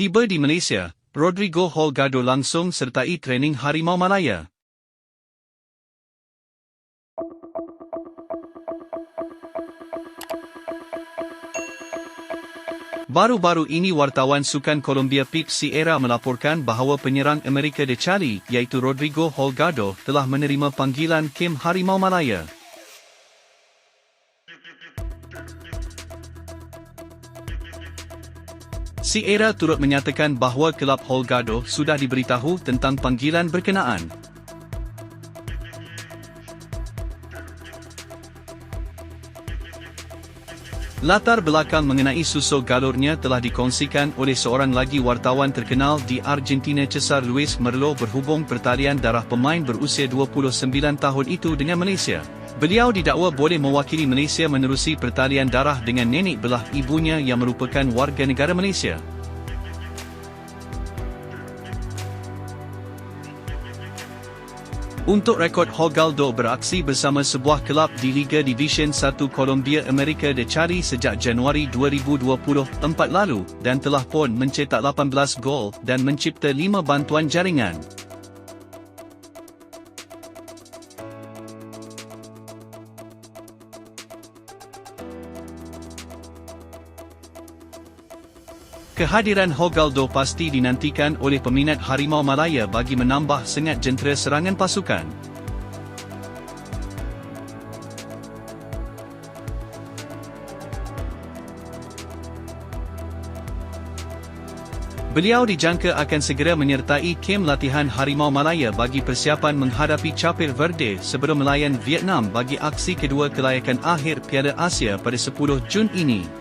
Tiba di Malaysia, Rodrigo Holgado langsung sertai training Harimau Malaya. Baru-baru ini wartawan sukan Colombia Pip Sierra melaporkan bahawa penyerang Amerika de Chali iaitu Rodrigo Holgado telah menerima panggilan kem Harimau Malaya. Sierra turut menyatakan bahawa kelab Holgado sudah diberitahu tentang panggilan berkenaan. Latar belakang mengenai susuk galurnya telah dikongsikan oleh seorang lagi wartawan terkenal di Argentina Cesar Luis Merlo berhubung pertalian darah pemain berusia 29 tahun itu dengan Malaysia. Beliau didakwa boleh mewakili Malaysia menerusi pertalian darah dengan nenek belah ibunya yang merupakan warga negara Malaysia. Untuk rekod Hogaldo beraksi bersama sebuah kelab di Liga Division 1 Colombia Amerika de Chari sejak Januari 2024 lalu dan telah pun mencetak 18 gol dan mencipta 5 bantuan jaringan. Kehadiran Hogaldo pasti dinantikan oleh peminat Harimau Malaya bagi menambah sengat jentera serangan pasukan. Beliau dijangka akan segera menyertai kem latihan Harimau Malaya bagi persiapan menghadapi Capir Verde sebelum melayan Vietnam bagi aksi kedua kelayakan akhir Piala Asia pada 10 Jun ini.